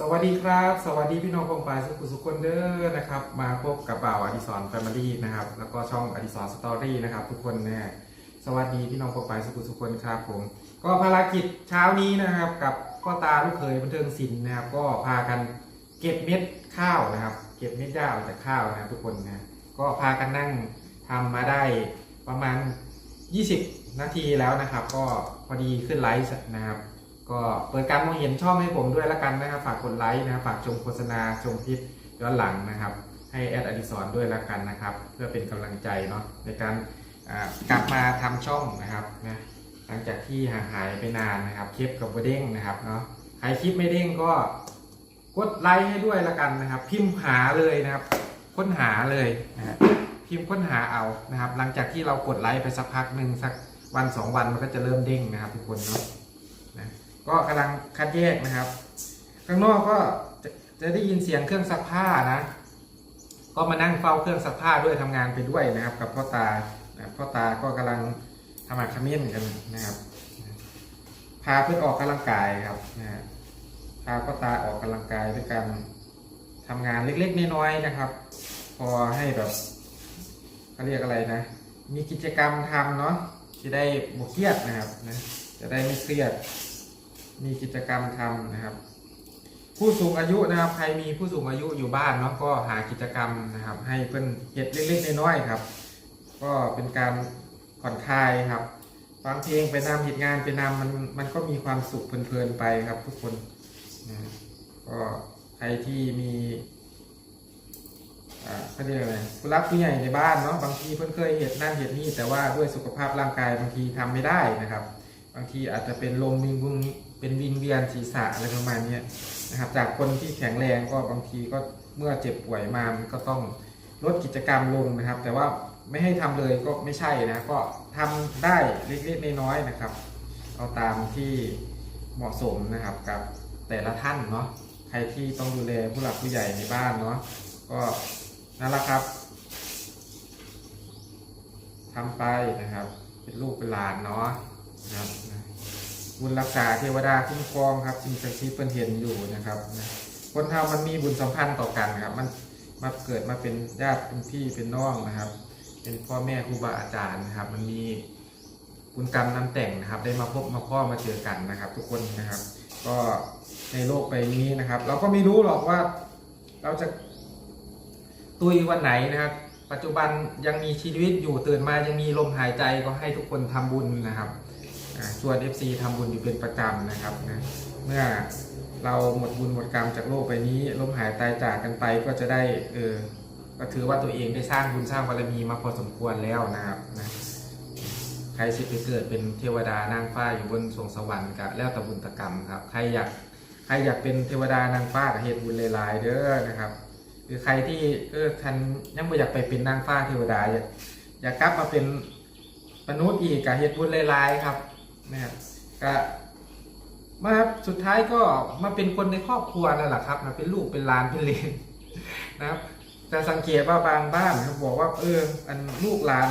สวัสดีครับ สวัสดีพี่น้องกองปลายสุขุสุคนเด้อนะครับ มาพบกับบ่าวอดิศรแฟมิลี่นะครับ แล้วก็ช่องอดิศรสตอรี่นะครับ ทุกคนนะสวัสดีพี่น้องกองปลายสุขุสุคนครับผม ก็ภารกิจเช้านี้นะครับ กับพ่อตาลูกเขยบันเทิงศิลป์นะครับ ก็พากันเก็บเม็ดข้าวนะครับ เก็บเม็ดหญ้าออกจากข้าวนะทุกคนนะก็พากันนั่งทำมาได้ประมาณ 20 นาทีแล้วนะครับ ก็พอดีขึ้นไลฟ์นะครับ ก็เปิดการมองเห็นช่องให้ผมด้วยละกันนะครับ ฝากกดไลค์นะครับ ฝากชมโฆษณาชมคลิปย้อนหลังนะครับ ให้แอดอดิสรด้วยละกันนะครับ เพื่อเป็นกำลังใจเนาะในการกลับมาทำช่องนะครับนะหลังจากที่ห่างหายไปนานนะครับคลิปกับบ่เด้งนะครับเนาะใครคลิปไม่เด้งก็กดไลค์ให้ด้วยละกันนะครับ พิมพ์หาเลยนะครับ ค้นหาเลยนะฮะพิมพ์ค้นหาเอานะครับ หลังจากที่เรากดไลค์ไปสักพักหนึ่งสักวันสองวันมันก็จะเริ่มเด้งนะครับทุกคนเนาะ ก็กำลังคัดแยกนะครับ ข้างนอกก็จะจะได้ยินเสียงเครื่องซักผ้านะ ก็มานั่งเฝ้าเครื่องซักผ้าด้วยทำงานไปด้วยนะครับ กับพ่อตานะพ่อตาก็กำลังทำอาขมิ้นกันนะครับ พาเพื่อนออกกำลังกายครับนะพาพ่อตาออกกำลังกายด้วยการทำงานเล็กๆน้อยๆนะครับ พอให้แบบเขาเรียกอะไรนะ มีกิจกรรมทำเนาะจะได้บกเครียดนะครับนะจะได้ไม่เครียด มีกิจกรรมทำนะครับ ผู้สูงอายุนะครับ ใครมีผู้สูงอายุอยู่บ้านเนาะก็หากิจกรรมนะครับ ให้เพื่อนเห็ดเล็กๆน้อยๆครับ ก็เป็นการผ่อนคลายครับฟังเพลงไปนำเหตุงานไปนำมันมันก็มีความสุขเพลินๆไปครับ ทุกคนนะก็ใครที่มีอ่าเขาเรียกอะไรผู้รักผู้ใหญ่ในบ้านเนาะบางทีเพื่อนเคยเห็ดนั่นเห็ดนี่แต่ว่าด้วยสุขภาพร่างกายบางทีทำไม่ได้นะครับ บางทีอาจจะเป็นลมวิงวุง เป็นวิงเวียนศีรษะอะไรประมาณนี้นะครับ จากคนที่แข็งแรงก็บางทีก็เมื่อเจ็บป่วยมามันก็ต้องลดกิจกรรมลงนะครับ แต่ว่าไม่ให้ทำเลยก็ไม่ใช่นะก็ทำได้เล็กๆน้อยๆนะครับ เอาตามที่เหมาะสมนะครับกับแต่ละท่านเนาะใครที่ต้องดูแลผู้หลักผู้ใหญ่ในบ้านเนาะก็นั่นแหละครับทำไปนะครับ เป็นลูกเป็นหลานเนาะนะครับ บุญรักษาเทวดาคุ้มครองครับสิ่งศักดิ์สิทธิ์เพิ่นเห็นอยู่นะครับนะคนเรามันมีบุญสัมพันธ์ต่อกันครับ มันมาเกิดมาเป็นญาติเป็นพี่เป็นน้องนะครับ เป็นพ่อแม่ครูบาอาจารย์นะครับ มันมีบุญกรรมนำแต่งนะครับ ได้มาพบมาพ่อมาเจอกันนะครับ ทุกคนนะครับ ก็ในโลกใบนี้นะครับ เราก็ไม่รู้หรอกว่า เราจะตุยวันไหนนะครับ ปัจจุบันยังมีชีวิตอยู่ตื่นมายังมีลมหายใจก็ให้ทุกคนทำบุญนะครับ ชวน FC ทำบุญอยู่เป็นประจำนะครับนะเมื่อเราหมดบุญหมดกรรมจากโลกใบนี้ล้มหายตายจากกันไปก็จะได้เออก็ถือว่าตัวเองได้สร้างบุญสร้างบารมีมาพอสมควรแล้วนะครับนะใครสิไปเกิดเป็นเทวดานางฟ้าอยู่บนสวงสวรรค์กับแล้วแต่บุญตกรรมครับใครอยากใครอยากเป็นเทวดานางฟ้ากับเหตุบุญหลายๆเด้อนะครับหรือใครที่เออท่านยังไม่อยากไปเป็นนางฟ้าเทวดาอยากอยากกลับมาเป็นมนุษย์อีกกับเหตุบุญหลายๆครับ นะครับก็มาครับสุดท้ายก็มาเป็นคนในครอบครัวนั่นแหละครับมาเป็นลูกเป็นหลานเป็นเลนนะครับแต่สังเกตว่าบางบ้านครับอกว่าเอออันลูกหลาน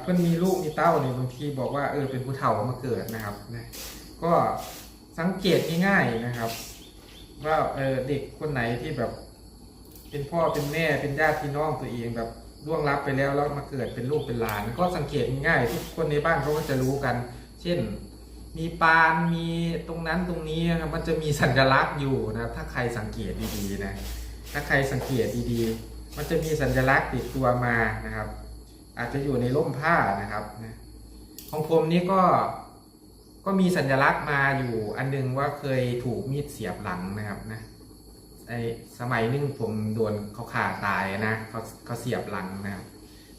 เพื่อนมีลูกมีเต้าเนี่ยบางทีบอกว่าเออเป็นผู้เฒ่ามาเกิดนะครับนะก็สังเกตง่ายๆนะครับ ว่าเออเด็กคนไหนที่แบบ เป็นพ่อเป็นแม่เป็นญาติพี่น้องตัวเองแบบล่วงลับไปแล้วแล้วมาเกิดเป็นลูกเป็นหลาน ก็สังเกตง่ายทุกคนในบ้านเขาก็จะรู้กัน เช่นมีปานมีตรงนั้นตรงนี้นะครับมันจะมีสัญลักษณ์อยู่นะถ้าใครสังเกตดีๆนะถ้าใครสังเกตดีๆ มันจะมีสัญลักษณ์ติดตัวมานะครับ อาจจะอยู่ในร่มผ้านะครับนะของผมนี่ก็ก็มีสัญลักษณ์มาอยู่อันนึงว่าเคยถูกมีดเสียบหลังนะครับนะไอสมัยนึงผมโดนเขาขาตายนะเขาเขาเสียบหลังนะครับ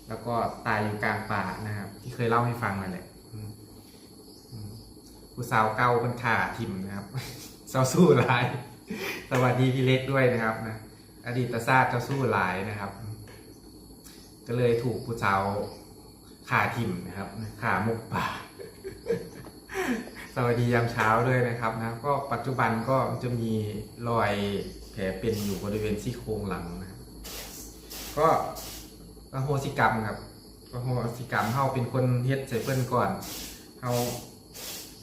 แล้วก็ตายอยู่กลางป่านะครับ ที่เคยเล่าให้ฟังนั่นแหละ ผู้สาวเก่าเป็นขาทิมนะครับเจ้าสู้หลาย สวัสดีพี่เล็กด้วยนะครับนะอดีตศาสตร์เจ้าสู้หลายนะครับ ก็เลยถูกผู้สาวขาทิมนะครับขามุกป่าสวัสดียามเช้าด้วยนะครับนะก็ปัจจุบันก็จะมีรอยแผลเป็นอยู่บริเวณซี่โครงหลังนะก็อโหสิกรรมครับอโหสิกรรมเฮาเป็นคนเฮ็ดใส่เพิ่นก่อนเฮา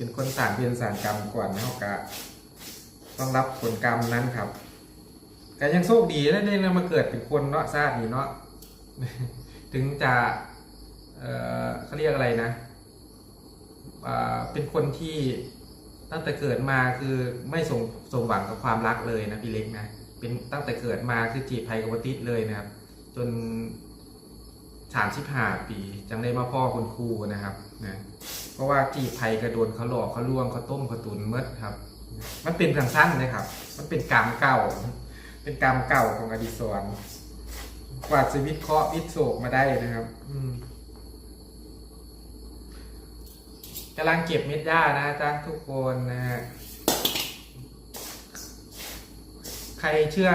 เป็นคนสารเพียนสารกรรมก่อนเฮากะต้องรับผลกรรมนั้นครับแต่ยังโชคดีนะเนี่ยมาเกิดเป็นคนเนาะชาตินี้เนาะถึงจะเออเขาเรียกอะไรนะอ่าเป็นคนที่ตั้งแต่เกิดมาคือไม่สมสมหวังกับความรักเลยนะพี่เล็กนะเป็นตั้งแต่เกิดมาคือจีบไพกับวติดเลยนะครับ จนสามสิบห้าปีจังได้มาพ่อคุณครูนะครับนะ เพราะว่าจีบไพกระโดนเขาหลอกเขาลวงเขาต้มเขาตุนเมดครับ มันเป็นทางสั้นๆเลยครับ มันเป็นกรรมเก่า เป็นกรรมเก่าของอดีศรกว่าจะวิตเคาะวิตโศกมาได้นะครับ อืมกำลังเก็บเม็ดหญ้านะจ๊ะทุกคนนะฮะใครเชื่อ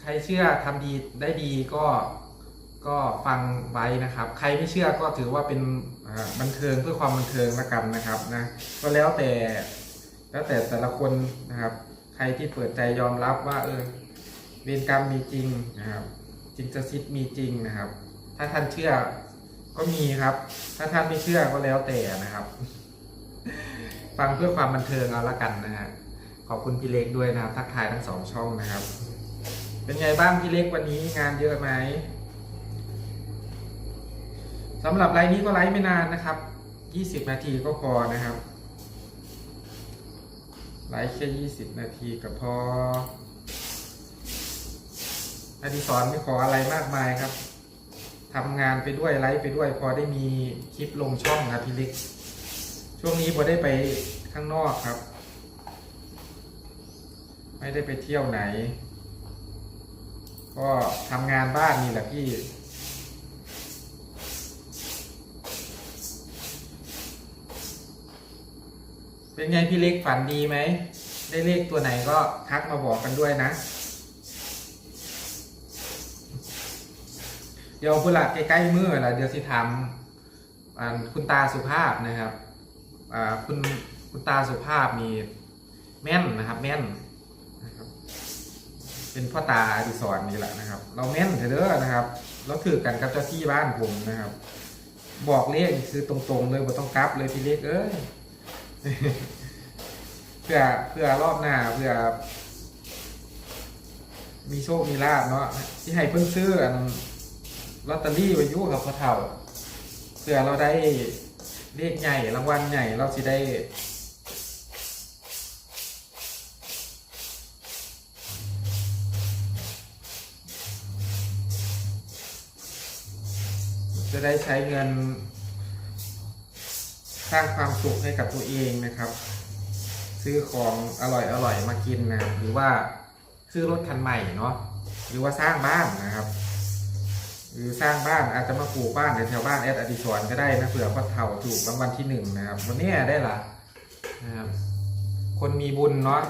ใครเชื่อทำดีได้ดีก็ ก็ฟังไว้นะครับ ใครไม่เชื่อก็ถือว่าเป็นบันเทิงเพื่อความบันเทิงละกันนะครับนะก็แล้วแต่แล้วแต่แต่ละคนนะครับ ใครที่เปิดใจยอมรับว่าเออเวรกรรมมีจริงนะครับจิตสิทธิ์มีจริงนะครับ ถ้าท่านเชื่อก็มีครับ ถ้าท่านไม่เชื่อก็แล้วแต่นะครับ ฟังเพื่อความบันเทิงเอาละกันนะฮะขอบคุณพี่เล็กด้วยนะครับ ทักทายทั้งสองช่องนะครับ เป็นไงบ้างพี่เล็กวันนี้งานเยอะไหม สำหรับไลน์นี้ก็ไลฟ์ไม่นานนะครับ 20 นาทีก็พอนะครับ ไลฟ์แค่ 20 นาทีก็พออดิสรไม่ขออะไรมากมายครับทำงานไปด้วยไลฟ์ไปด้วย พอได้มีคลิปลงช่องครับพี่เล็ก ช่วงนี้พอได้ไปข้างนอกครับ ไม่ได้ไปเที่ยวไหน ก็ทำงานบ้านนี่แหละพี่ เป็นไงพี่เล็กฝันดีไหม ได้เลขตัวไหนก็ทักมาบอกกันด้วยนะ เดี๋ยวพุละใกล้ๆมือละเดี๋ยวสิทำอ่าคุณตาสุภาพนะครับคุณคุณตาสุภาพมีแม่นนะครับ แม่นนะครับ เป็นพ่อตาอดิศรนี่แหละนะครับ เราแม่นเถอะเด้อนะครับเราถือกันกับเจ้าที่บ้านผมนะครับ บอกเลขคือตรงๆเลยบ่ต้องกลับเลยพี่เล็กเอ้ย เพื่อเพื่อรอบหน้าเพื่อ มีโชคมีลาบเนาะที่ให้เพิ่นซื้ออันลอตเตอรี่ไว้อยุกับพ่อเฒ่าเพื่อเราได้เลขใหญ่รางวัลใหญ่เราสิได้จะได้ใช้เงิน ร้างความสุขให้กับตัวเองนะครับ ซื้อของอร่อยอร่อยมากินนะหรือว่าซื้อรถคันใหม่เนาะหรือว่าสร้างบ้านนะครับ หรือสร้างบ้านอาจจะมาปลูกบ้านแถวบ้านแอดอดิศรก็ได้นะเผื่อพ่อเฒ่าถูกรางวัลที่หนึ่งนะครับ วันนี้ได้ละนะครับ คนมีบุญเนาะ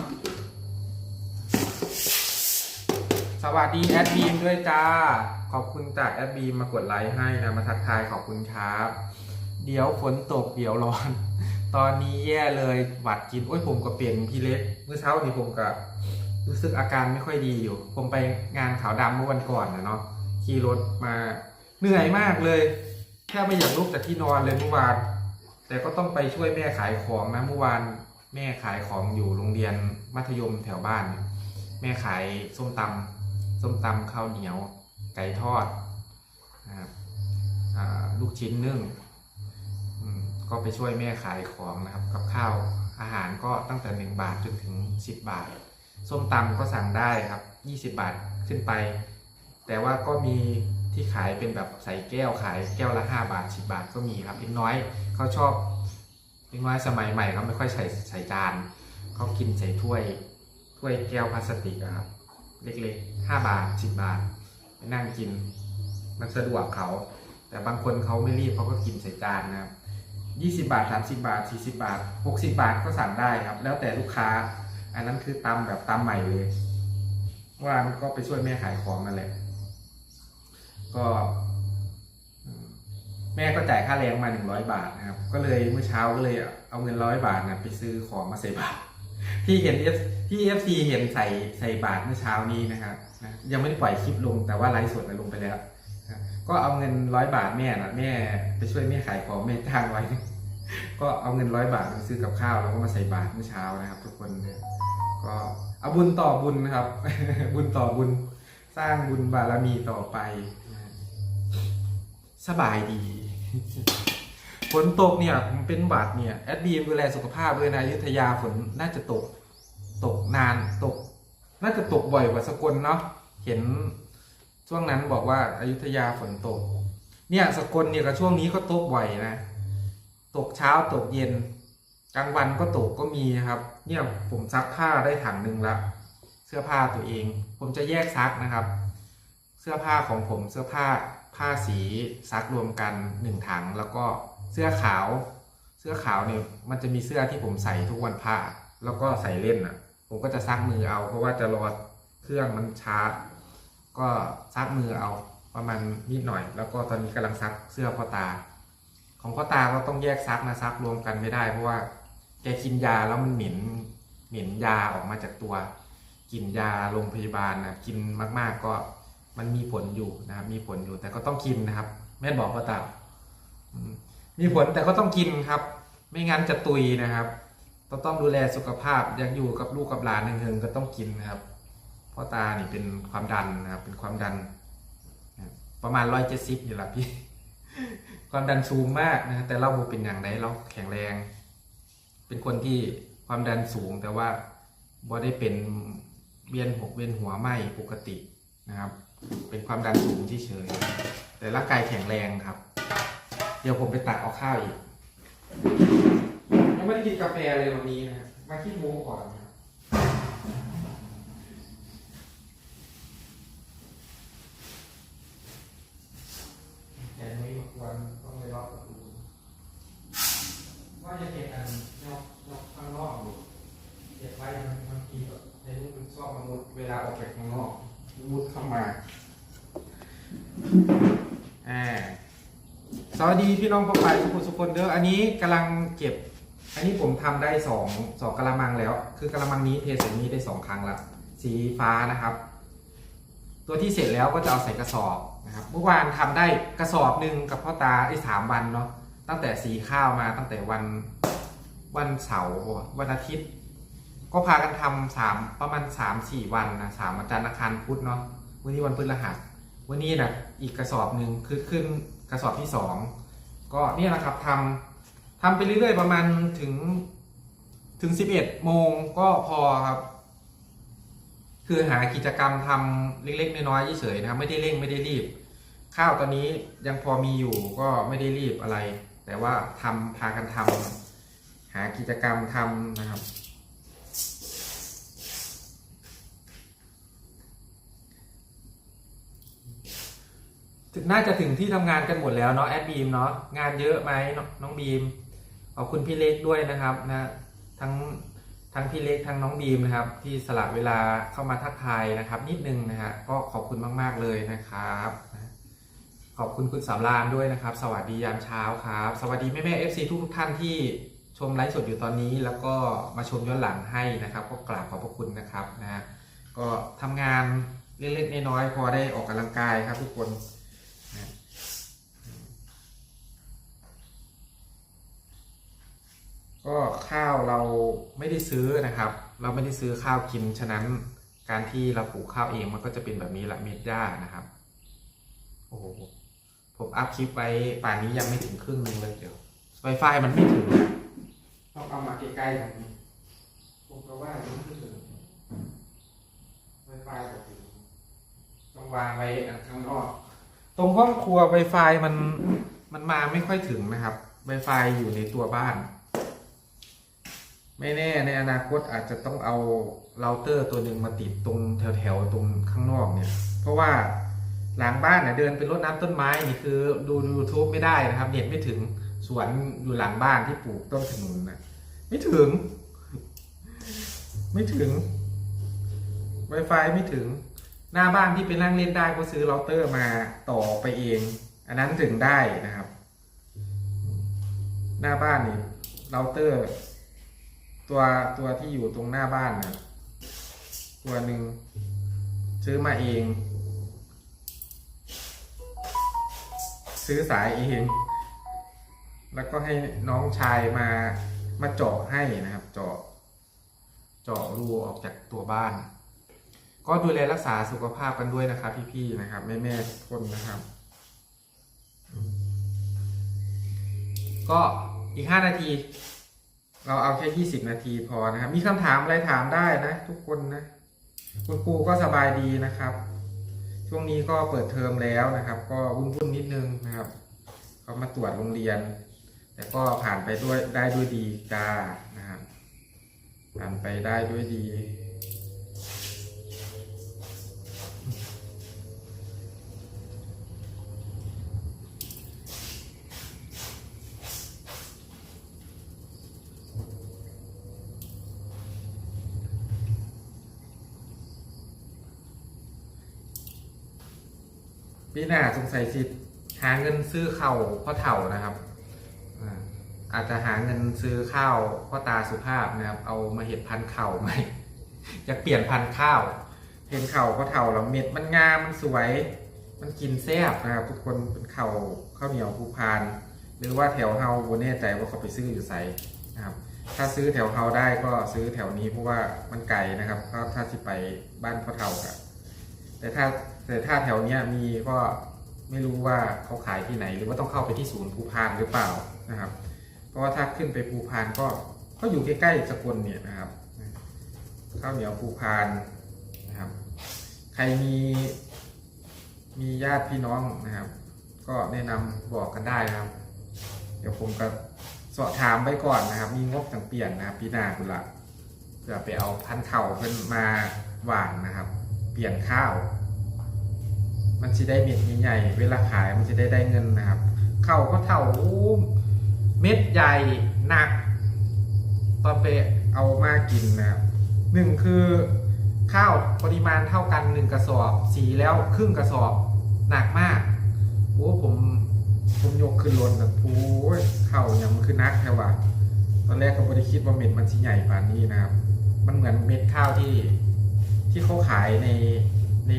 สวัสดีแอดบีมด้วยจ้า ขอบคุณจากแอดบีมมากดไลค์ให้นะมาทักทายขอบคุณครับ เดี๋ยวฝนตกเดี๋ยวร้อน ตอนนี้แย่เลยหวัดกินโอ้ยผมก็เปลี่ยนพี่เล็กเมื่อเช้านี้ผมก็รู้สึกอาการไม่ค่อยดีอยู่ ผมไปงานขาวดำเมื่อวันก่อนนะเนาะขี่รถมาเหนื่อยมากเลยแค่ไม่อยากลุกจากที่นอนเลยเมื่อวาน แต่ก็ต้องไปช่วยแม่ขายของนะเมื่อวานแม่ขายของอยู่โรงเรียนมัธยมแถวบ้าน แม่ขายส้มตำส้มตำข้าวเหนียว ไก่ทอดนะครับลูกชิ้นนึ่ง ก็ไปช่วยแม่ขายของนะครับกับข้าวอาหารก็ตั้งแต่ 1 บาทจนถึง 10 บาท ส้มตำก็สั่งได้ครับ 20 บาทขึ้นไป แต่ว่าก็มีที่ขายเป็นแบบใส่แก้วขายแก้วละ 5 บาท 10 บาทก็มีครับเล็กน้อยเขาชอบเล็กน้อยสมัยใหม่เขาไม่ค่อยใส่ใส่จานเขากินใส่ถ้วยถ้วยแก้วพลาสติกครับเล็กๆ 5 บาท 10 บาทไปนั่งกินมันสะดวกเขา แต่บางคนเขาไม่รีบเขาก็กินใส่จานนะครับ 20 บาท 30 บาท 40 บาท 60 บาทก็สั่งได้ครับ แล้วแต่ลูกค้า อันนั้นคือตำแบบตำใหม่เลยเมื่อวานก็ไปช่วยแม่ขายของนั่นแหละ ก็ แม่ก็จ่ายค่าแรงมา 100 บาทนะครับ ก็เลยเมื่อเช้าก็เลยเอาเงินร้อยบาทนะไปซื้อของมาใส่บาทที่เห็นเอฟที่เอฟซีเห็นใส่ใส่บาทเมื่อเช้านี้นะครับนะยังไม่ได้ปล่อยคลิปลงแต่ว่าไลฟ์สดลงไปแล้ว ก็เอาเงินร้อยบาทแม่นะแม่ไปช่วยแม่ขายของแม่จ้างไว้ ก็เอาเงินร้อยบาทไปซื้อกับข้าวแล้วก็มาใส่บาทเมื่อเช้านะครับ ทุกคนเนี่ยก็เอาบุญต่อบุญนะครับ บุญต่อบุญสร้างบุญบารมีต่อไป สบายดีฝนตกเนี่ยผมเป็นบาดเนี่ยแอดบีดูแลสุขภาพเลยนะยุทธยาฝนน่าจะตก ตกนานตก น่าจะตกบ่อยกว่าสกลเนาะเห็น ช่วงนั้นบอกว่าอายุทยาฝนตก เนี่ยสกลเนี่ยกับช่วงนี้ก็ตกบ่อยนะ ตกเช้าตกเย็น กลางวันก็ตกก็มีครับ เนี่ยผมซักผ้าได้ถังหนึ่งละเสื้อผ้าตัวเอง ผมจะแยกซักนะครับ เสื้อผ้าของผมเสื้อผ้าผ้าสีซักรวมกันหนึ่งถัง แล้วก็เสื้อขาว เสื้อขาวเนี่ยมันจะมีเสื้อที่ผมใส่ทุกวันพระแล้วก็ใส่เล่นอะ ผมก็จะซักมือเอา เพราะว่าจะรอเครื่องมันช้า ก็ซักมือเอาประมาณนิดหน่อย แล้วก็ตอนนี้กำลังซักเสื้อพ่อตา ของพ่อตาก็ต้องแยกซักนะซักรวมกันไม่ได้ เพราะว่าแกกินยาแล้วมันเหม็นเหม็นยาออกมาจากตัวกินยาโรงพยาบาลนะกินมาก ๆก็มันมีผลอยู่นะครับมีผลอยู่แต่ก็ต้องกินนะครับ แม่บอกพ่อตามมีผลแต่ก็ต้องกินครับ ไม่งั้นจะตุยนะครับต้องต้องดูแลสุขภาพอยากอยู่กับลูกกับหลานหนึ่งๆก็ต้องกินนะครับ พ่อตานี่เป็นความดันนะครับ เป็นความดัน ประมาณร้อยเจ็ดสิบอยู่ละพี่ ความดันสูงมากนะแต่เราเป็นอย่างไรเราแข็งแรง เป็นคนที่ความดันสูงแต่ว่าบ่ได้เป็นเวียนหกเวียนหัวไม่ปกตินะครับ เป็นความดันสูงที่เฉยๆแต่ร่างกายแข็งแรงครับ เดี๋ยวผมไปตักเอาข้าวอีกยังไม่ได้กินกาแฟเลยวันนี้นะมาขี้มูก่อนนะครับแกไม่มาควรต้องไปรอบประตูว่าจะเก็บอันนอกนอกข้างนอกอยู่เก็บไว้มันบางทีแบบในรูปมันชอบมามุดเวลาออกไปข้างนอก มาอ่าสวัสดีพี่น้องพ่อปายทุกคนทุกคนเด้ออันนี้กำลังเก็บ อันนี้ผมทำได้สองสองกะละมังแล้ว คือกะละมังนี้เทใส่นี้ได้สองครั้งละสีฟ้านะครับ ตัวที่เสร็จแล้วก็จะเอาใส่กระสอบนะครับเมื่อวานทำได้กระสอบหนึ่งกับพ่อตาไอ้สามวันเนาะตั้งแต่สีข้าวมาตั้งแต่วันวันเสาร์วันอาทิตย์ ก็พากันทำสามประมาณสามสี่วันนะสามวันจันทร์อังคารพุธเนาะ วันนี้วันพฤหัส วันนี้นะอีกกระสอบหนึ่งคือขึ้นกระสอบที่สองก็เนี่ยนะครับทำทำไปเรื่อยๆประมาณถึงถึงสิบเอ็ดโมงก็พอครับ คือหากิจกรรมทำเล็กๆน้อยๆเฉยๆนะครับไม่ได้เร่งไม่ได้รีบ ข้าวตอนนี้ยังพอมีอยู่ก็ไม่ได้รีบอะไร แต่ว่าทำพากันทำหากิจกรรมทำนะครับ น่าจะถึงที่ทำงานกันหมดแล้วเนาะแอดบีมเนาะงานเยอะไหมน้องบีมขอบคุณพี่เล็กด้วยนะครับนะทั้งทั้งพี่เล็กทั้งน้องบีมนะครับ ที่สละเวลาเข้ามาทักทายนะครับ นิดนึงนะฮะก็ขอบคุณมาก ๆเลยนะครับขอบคุณคุณสำรานด้วยนะครับ สวัสดียามเช้าครับ สวัสดีแม่แม่เอฟซีทุกทุกท่านที่ชมไลฟ์สดอยู่ตอนนี้ แล้วก็มาชมย้อนหลังให้นะครับ ก็กราบขอบพระคุณนะครับนะฮะก็ทำงานเล็กๆน้อยๆพอได้ออกกำลังกายครับทุกคน ก็ข้าวเราไม่ได้ซื้อนะครับ เราไม่ได้ซื้อข้าวกิน ฉะนั้นการที่เราปลูกข้าวเองมันก็จะเป็นแบบนี้แหละเม็ดหญ้านะครับ โอ้โห ผมอัพคลิปไปป่านนี้ยังไม่ถึงครึ่งหนึงเลยเดี๋ยวไวไฟมันไม่ถึงนะต้องเอามาใกล้ๆตรงนี้ผมก็ว่ามันไม่ถึงไวไฟก็ถึงต้องวางไว้ข้างนอก ตรงห้องครัว Wi-Fi มันมันมาไม่ค่อยถึงนะครับ Wi-Fi อยู่ในตัวบ้าน ไม่แน่ในอนาคตอาจจะต้องเอาเราเตอร์ตัวหนึ่งมาติดตรงแถวๆตรงข้างนอกเนี่ย เพราะว่าหลังบ้านเนี่ยเดินไปรดน้ำต้นไม้นี่คือดู YouTube ไม่ได้นะครับเน็ตไม่ถึงสวนอยู่หลังบ้านที่ปลูกต้นขนุนนะไม่ถึง ไม่ถึง Wi-Fi ไม่ถึง หน้าบ้านที่เป็นนั่งเล่นได้ก็ซื้อเราเตอร์มาต่อไปเอง อันนั้นถึงได้นะครับ หน้าบ้านนี่เราเตอร์ ตัวตัวที่อยู่ตรงหน้าบ้านนะตัวหนึ่งซื้อมาเอง ซื้อสายเอง แล้วก็ให้น้องชายมามาเจาะให้นะครับ เจาะเจาะรูออกจากตัวบ้าน ก็ดูแลรักษาสุขภาพกันด้วยนะครับ พี่ๆนะครับ แม่ๆทุกคนนะครับ ก็อีกห้านาที เราเอาแค่ยี่สิบนาทีพอนะครับ มีคำถามอะไรถามได้นะ ทุกคนนะ คุณครูก็สบายดีนะครับ ช่วงนี้ก็เปิดเทอมแล้วนะครับ ก็วุ่นๆนิดนึงนะครับเขามาตรวจโรงเรียน แต่ก็ผ่านไปด้วยได้ด้วยดีจ้านะครับผ่านไปได้ด้วยดี พี่หน้าสงสัยสิหาเงินซื้อเข้าพ่อเถ่านะครับอาจจะหาเงินซื้อข้าวพ่อตาสุภาพนะครับ เอามาเห็ดพันเข่าใหม่อยากเปลี่ยนพันข้าว เห็นเข่าพ่อเถ่าแล้วเม็ดมันงามมันสวย มันกินแซ่บนะครับทุกคนเป็นเข่าข้าวเหนียวภูพาน หรือว่าแถวเฮาโบแน่ใจว่าเขาไปซื้ออยู่ไสนะครับถ้าซื้อแถวเฮาได้ก็ซื้อแถวนี้เพราะว่ามันไกลนะครับก็ถ้าที่ไปบ้านพ่อเถ่าอะแต่ถ้า แต่ถ้าแถวเนี้ยมีก็ไม่รู้ว่าเขาขายที่ไหน หรือว่าต้องเข้าไปที่ศูนย์ภูพานหรือเปล่านะครับ เพราะว่าถ้าขึ้นไปภูพานก็ก็อยู่ใกล้ๆสกลเนี่ยนะครับข้าวเหนียวภูพานนะครับ ใครมีมีญาติพี่น้องนะครับ ก็แนะนำบอกกันได้นะครับ เดี๋ยวผมก็สอบถามไปก่อนนะครับ มีงบจังเปลี่ยนนะครับพี่นาคุณละเพื่อไปเอาพันเข่าเพิ่นมาหว่านนะครับ เปลี่ยนข้าว มันจะได้เม็ดใหญ่ๆเวลาขายมันจะได้ได้เงินนะครับ เข้าก็เท่าเม็ดใหญ่หนัก ตอนไปเอามากินนะครับหนึ่งคือข้าวปริมาณเท่ากันหนึ่งกระสอบ สีแล้วครึ่งกระสอบหนักมากโอ้ผมผมยกขึ้นรถแบบโอ้ยเข่ายังมันคือนักแค่ว่าตอนแรกก็ไม่ได้คิดว่าเม็ดมันสิใหญ่ปานนี้นะครับ มันเหมือนเม็ดข้าวที่ที่เขาขายในใน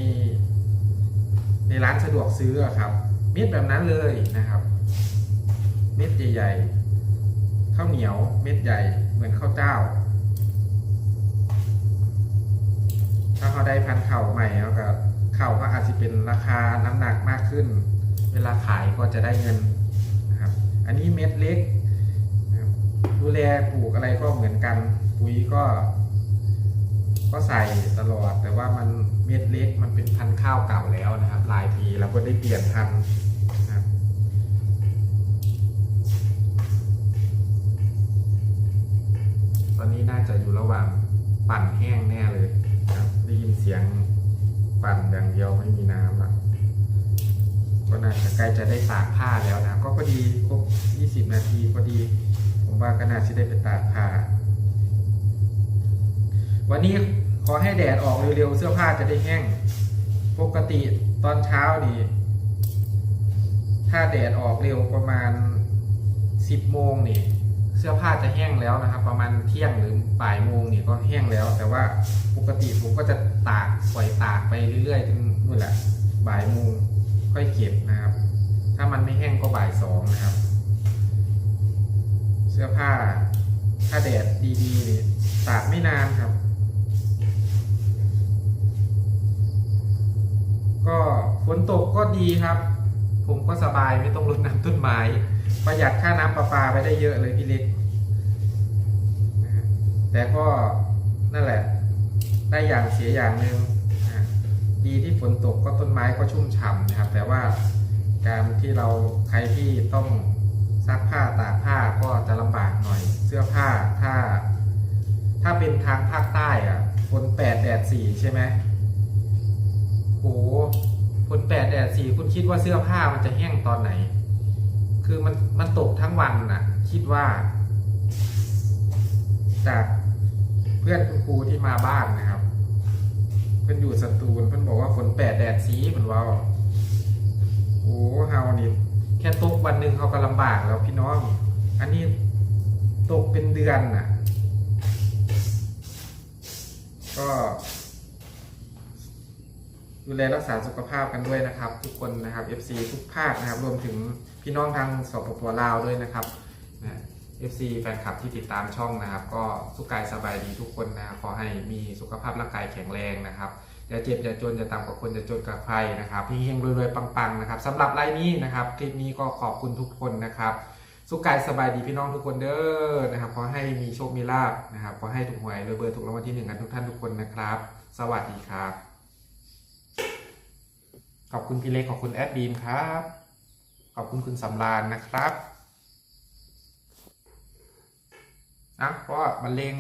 ในร้านสะดวกซื้อครับ เม็ดแบบนั้นเลยนะครับ เม็ดใหญ่ๆข้าวเหนียวเม็ดใหญ่เหมือนข้าวเจ้า ถ้าเขาได้พันเข่าใหม่แล้วก็เข่าก็อาจจะเป็นราคาน้ำหนักมากขึ้น เวลาขายก็จะได้เงินนะครับ อันนี้เม็ดเล็กดูแลปลูกอะไรก็เหมือนกันปุ๋ยก็ ก็ใส่ตลอด แต่ว่ามันเม็ดเล็กมันเป็นพันธุ์ข้าวเก่าแล้วนะครับ หลายปีเราก็ได้เปลี่ยนพันธุ์นะครับตอนนี้น่าจะอยู่ระหว่างปั่นแห้งแน่เลยนะครับได้ยินเสียงปั่นอย่างเดียวไม่มีน้ำอะก็น่าจะใกล้จะได้ตากผ้าแล้วนะก็พอดีครบ 20 นาทีพอดี ผมว่าก็น่าจะได้ไปตากผ้า วันนี้ขอให้แดดออกเร็วๆ เสื้อผ้าจะได้แห้ง ปกติตอนเช้านี่ถ้าแดดออกเร็วประมาณ 10โมงนี่ เสื้อผ้าจะแห้งแล้วนะครับ ประมาณเที่ยงหรือบ่ายโมงนี่ก็แห้งแล้ว แต่ว่าปกติผมก็จะตากปล่อยตากไปเรื่อยๆจนนู่นแหละบ่ายโมงค่อยเก็บนะครับ ถ้ามันไม่แห้งก็บ่ายสองนะครับ เสื้อผ้า ถ้าแดดดีๆตากไม่นานครับ ก็ฝนตกก็ดีครับ ผมก็สบายไม่ต้องรดน้ำต้นไม้ ประหยัดค่าน้ำประปาไปได้เยอะเลยพี่เล็ก แต่ก็นั่นแหละ ได้อย่างเสียอย่างหนึ่งดีที่ฝนตกก็ต้นไม้ก็ชุ่มฉ่ำนะครับ แต่ว่าการที่เราใครที่ต้องซักผ้าตากผ้าก็จะลำบากหน่อย เสื้อผ้าถ้า ถ้าเป็นทางภาคใต้อะฝนแปดแดดสี่ใช่ไหม โหฝนแปดแดด สี่คุณคิดว่าเสื้อผ้ามันจะแห้งตอนไหน คือมันมันตกทั้งวันน่ะคิดว่าจากเพื่อนคุณครูที่มาบ้านนะครับเพื่อนอยู่สตูลเพื่อนบอกว่าฝนแปดแดดสีเหมือนว่าโอ้เฮานี่แค่ตกวันหนึ่งเขาก็ลำบากแล้วพี่น้อง อันนี้ตกเป็นเดือนน่ะ ก็ ดูแลรักษาสุขภาพกันด้วยนะครับ ทุกคนนะครับ FC ทุกภาคนะครับ รวมถึงพี่น้องทางสปปลาวด้วยนะครับนะ FC แฟนคลับที่ติดตามช่องนะครับ ก็สุขกายสบายดีทุกคนนะครับขอให้มีสุขภาพร่างกายแข็งแรงนะครับอย่าเจ็บอย่าจนอย่าต่ำกว่าคนอย่าจนกับใครนะครับเฮงรวยๆปังๆนะครับสำหรับไลน์นี้นะครับคลิปนี้ก็ขอบคุณทุกคนนะครับ สุขกายสบายดีพี่น้องทุกคนเด้อนะครับขอให้มีโชคมีลาบนะครับขอให้ถูกหวยรวยเบอร์ถูกรางวัลที่หนึ่งกันทุกท่านทุกคนนะครับ สวัสดีครับ ขอบคุณพี่เล็กขอบคุณแอดบีมครับ ขอบคุณคุณสำรานนะครับอะเพราะว่าบรรเลง